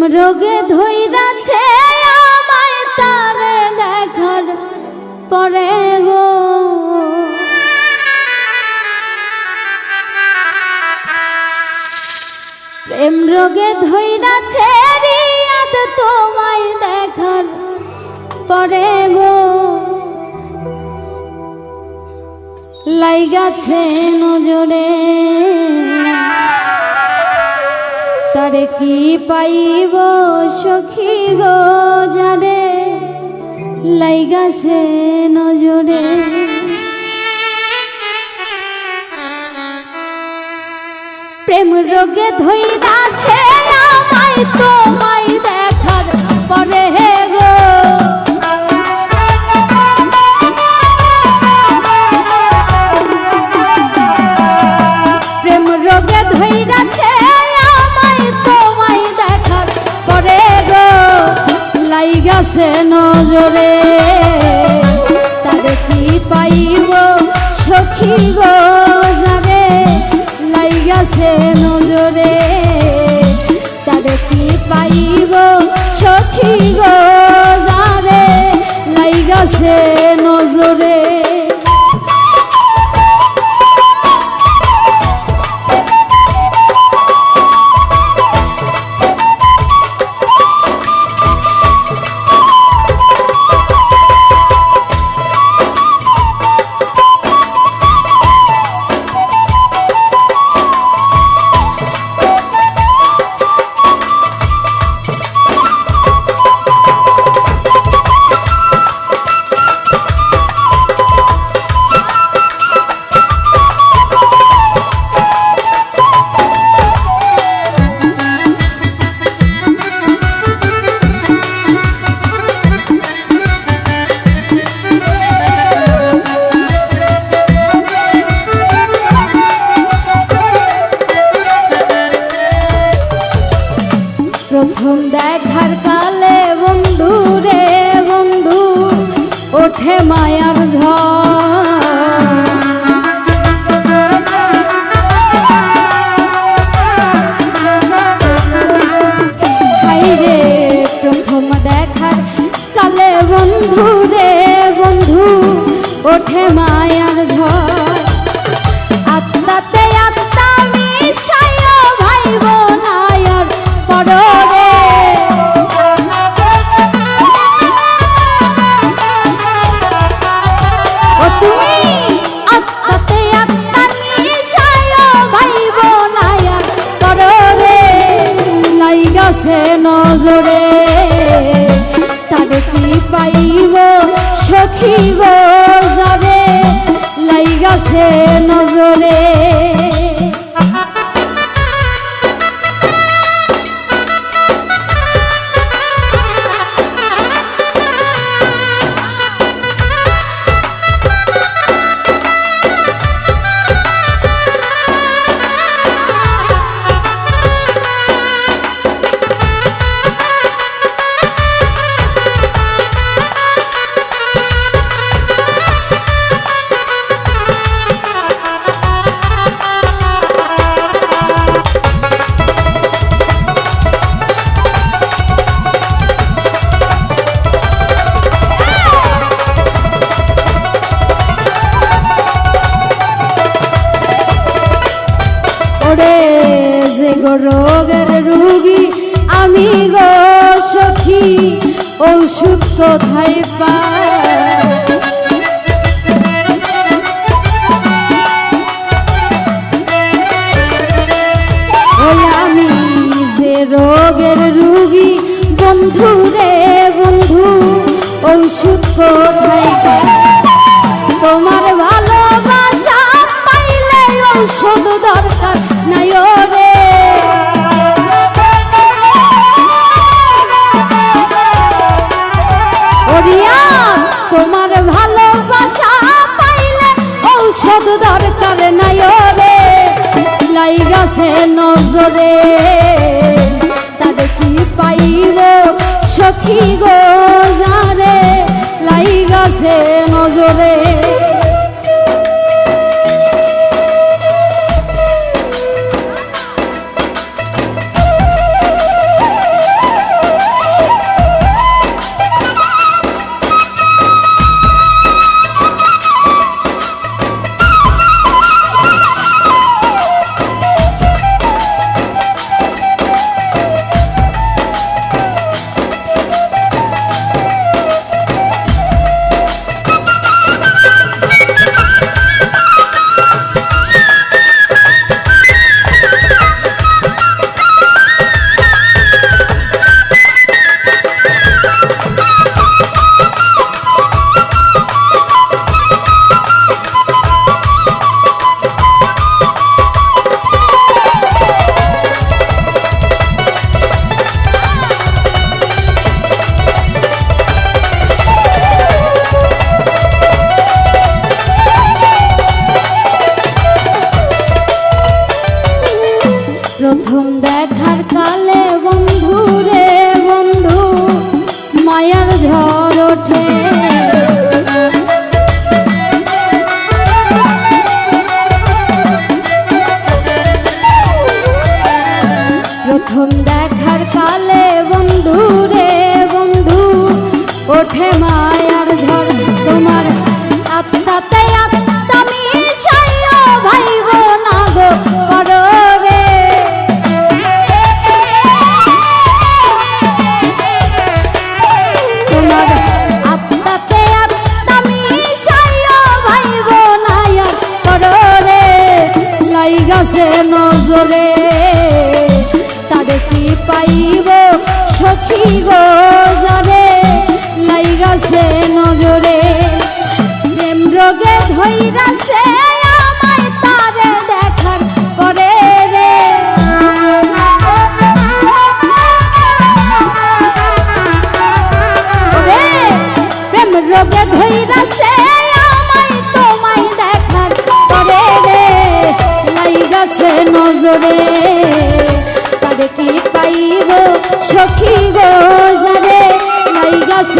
রোগে ধৈরাছে আমায় তারে দেখার পরে গো। প্রেম রোগে ধৈরাছে রিয়াদ তোমায় দেখার পরে গো। লাইগাছে নজরে। কি পাইব সখী গো যারে লাইগাছে নজরে। প্রেম রোগে ধৈরাছে আমায় তোমায় নজরে তার কি পাইব? সখী গো যাবে লাইগাছে নজরে তার কি পাইব? সখী গো ওঠে মায়ার ঝড়। প্রথম দেখার কালে বন্ধু রে বন্ধু ওঠে মায়ার নজরে তারে কি পাইব সখী গো যাবে? লাইগাছে নজরে গো রোগের রুগী আমি গো সখী কোথায় পাই লাইগাছে নজরে তাদের কি পাইব সখী গো যারে? লাই গাছে নজরে পড়ছে নজরে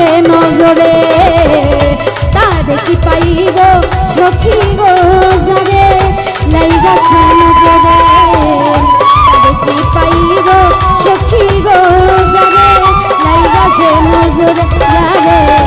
আসে নজরে, তা দেখি পাইব সখী গো জাগে লাইগাছে নজরে। দেখি পাইব সখী গো জাগে লাইগাছে নজরে জাগে।